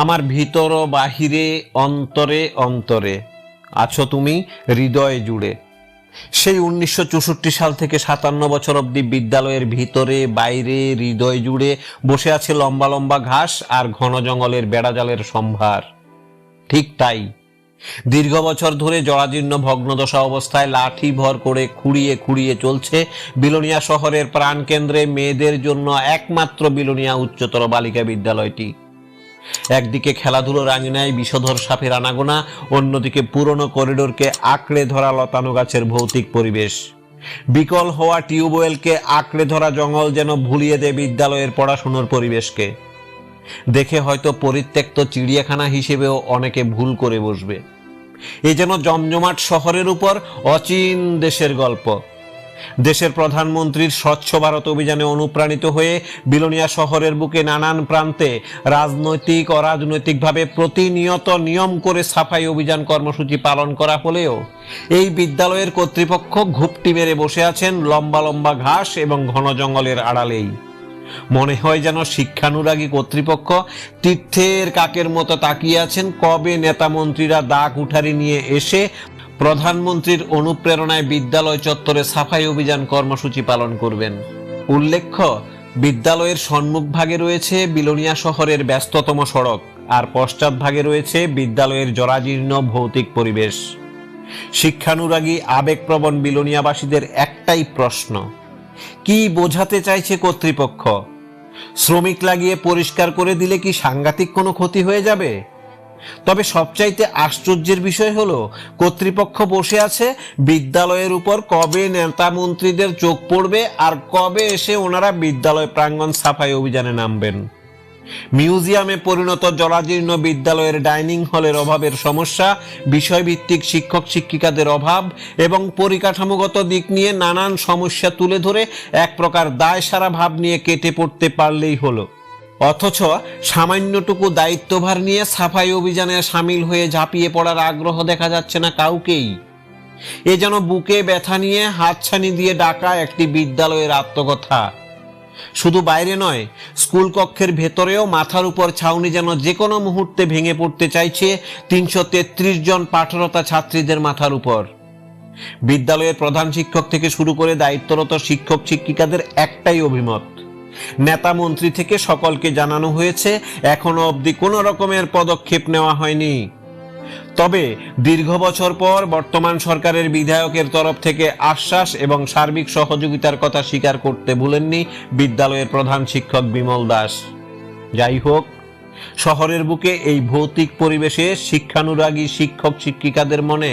আমার ভিতর বাহিরে, অন্তরে অন্তরে। আছো তুমি হৃদয়ে জুড়ে। সেই উনিশশো চৌষট্টি সাল থেকে সাতান্ন বছর অবধি বিদ্যালয়ের ভিতরে, বাইরে, হৃদয় জুড়ে বসে আছে লম্বা লম্বা ঘাস আর ঘন জঙ্গলের বেড়াজালের সম্ভার। ঠিক তাই। দীর্ঘ বছর ধরে জরাজীর্ণ ভগ্নদশা অবস্থায় লাঠি ভর করে খুঁড়িয়ে খুঁড়িয়ে চলছে বিলোনিয়া শহরের প্রাণকেন্দ্রে মেয়েদের জন্য একমাত্র বিলোনিয়া উচ্চতর বালিকা বিদ্যালয়টি। একদিকে খেলাধুলোর আঙিনায় বিষধর সাপের আনাগোনা, অন্যদিকে পুরনো করিডোরকে আঁকড়ে ধরা লতানো গাছের ভৌতিক পরিবেশ। বিকল হওয়া টিউবওয়েলকে আঁকড়ে ধরা জঙ্গল যেন ভুলিয়ে দেয় বিদ্যালয়ের পড়াশুনোর পরিবেশকে। দেখে হয়তো পরিত্যক্ত চিড়িয়াখানা হিসেবেও অনেকে ভুল করে বসবে। এ যেন জমজমাট শহরের উপর অচিন দেশের গল্প। দেশের প্রধানমন্ত্রীর স্বচ্ছ ভারত অভিযানে অনুপ্রাণিত হয়ে বিলোনিয়া শহরের বুকে নানান প্রান্তে রাজনৈতিক, অরাজনৈতিকভাবে প্রতিনিয়ত নিয়ম করে সাফাই অভিযান কর্মসূচি পালন করা হলেও এই বিদ্যালয়ের কর্তৃপক্ষ ঘুপটি মেরে বসে আছেন লম্বা লম্বা ঘাস এবং ঘন জঙ্গলের আড়ালেই। মনে হয় যেন শিক্ষানুরাগী কর্তৃপক্ষ তীর্থের কাকের মতো তাকিয়ে আছেন কবে নেতা মন্ত্রীরা দাগ উঠারি নিয়ে এসে প্রধানমন্ত্রীর অনুপ্রেরণায় বিদ্যালয় চত্বরে সাফাই অভিযান কর্মসূচি পালন করবেন। উল্লেখ্য, বিদ্যালয়ের সম্মুখ ভাগে রয়েছে বিলোনিয়া শহরের ব্যস্ততম সড়ক, আর পশ্চাৎ ভাগে রয়েছে বিদ্যালয়ের জরাজীর্ণ ভৌতিক পরিবেশ। শিক্ষানুরাগী, আবেগপ্রবণ বিলোনিয়াবাসীদের একটাই প্রশ্ন, কি বোঝাতে চাইছে কর্তৃপক্ষ? শ্রমিক লাগিয়ে পরিষ্কার করে দিলে কি সাংঘাতিক কোনো ক্ষতি হয়ে যাবে? তবে সবচাইতে আশ্চর্যের বিষয় হলো, কর্তৃপক্ষ বসে আছে, বিদ্যালয়ের উপর কবে নেতা মন্ত্রীদের চোখ পড়বে আর কবে এসে ওনারা বিদ্যালয় প্রাঙ্গণ সাফাই অভিযানে নামবেন। মিউজিয়ামে পরিণত জরাজীর্ণ বিদ্যালয়ের ডাইনিং হলের অভাবের সমস্যা, বিষয়ভিত্তিক শিক্ষক শিক্ষিকাদের অভাব এবং পরিকাঠামোগত দিক নিয়ে নানান সমস্যা তুলে ধরে এক প্রকার দায় সারা ভাব নিয়ে কেটে পড়তে পারলেই হলো। অথচ সামান্যটুকু দায়িত্বভার নিয়ে সাফাই অভিযানে সামিল হয়ে ঝাঁপিয়ে পড়ার আগ্রহ দেখা যাচ্ছে না কাউকেই। এ যেন বুকে ব্যথা নিয়ে হাতছানি দিয়ে ডাকা একটি বিদ্যালয়ের আত্মকথা। শুধু বাইরে নয়, স্কুল কক্ষের ভেতরেও মাথার উপর ছাউনি যেন যে কোনো মুহূর্তে ভেঙে পড়তে চাইছে তিনশো তেত্রিশ জন পাঠরতা ছাত্রীদের মাথার উপর। বিদ্যালয়ের প্রধান শিক্ষক থেকে শুরু করে দায়িত্বরত শিক্ষক শিক্ষিকাদের একটাই অভিমত নেতা মন্ত্রী থেকে সকলকে জানানো হয়েছে, এখনও অবধি কোনো রকমের পদক্ষেপ নেওয়া হয়নি। তবে দীর্ঘ বছর পর বর্তমান সরকারের বিধায়কের তরফ থেকে আশ্বাস এবং সার্বিক সহযোগিতার কথা স্বীকার করতে ভুলেননি বিদ্যালয়ের প্রধান শিক্ষক বিমল দাস। যাই হোক, শহরের বুকে এই ভৌতিক পরিবেশে শিক্ষানুরাগী শিক্ষক শিক্ষিকাদের মনে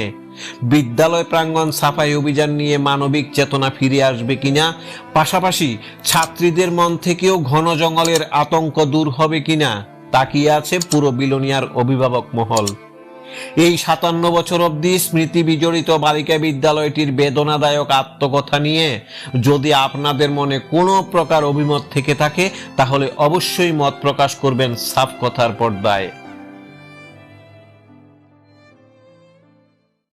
বিদ্যালয় প্রাঙ্গণ সাফাই অভিযান নিয়ে মানবিক চেতনা ফিরে আসবে কিনা? পাশাপাশি ছাত্রীদের মন থেকেও ঘন জঙ্গলের আতঙ্ক দূর হবে কিনা? তাকিয়ে আছে পুরো বিলোনিয়ার অভিভাবক মহল। এই সাতান্ন বছর অবধি স্মৃতি বিজড়িত বালিকা বিদ্যালয়টির বেদনাদায়ক আত্মকথা নিয়ে যদি আপনাদের মনে কোনো প্রকার অভিমত থেকে থাকে, তাহলে অবশ্যই মত প্রকাশ করবেন সাফ কথার পর্দায়।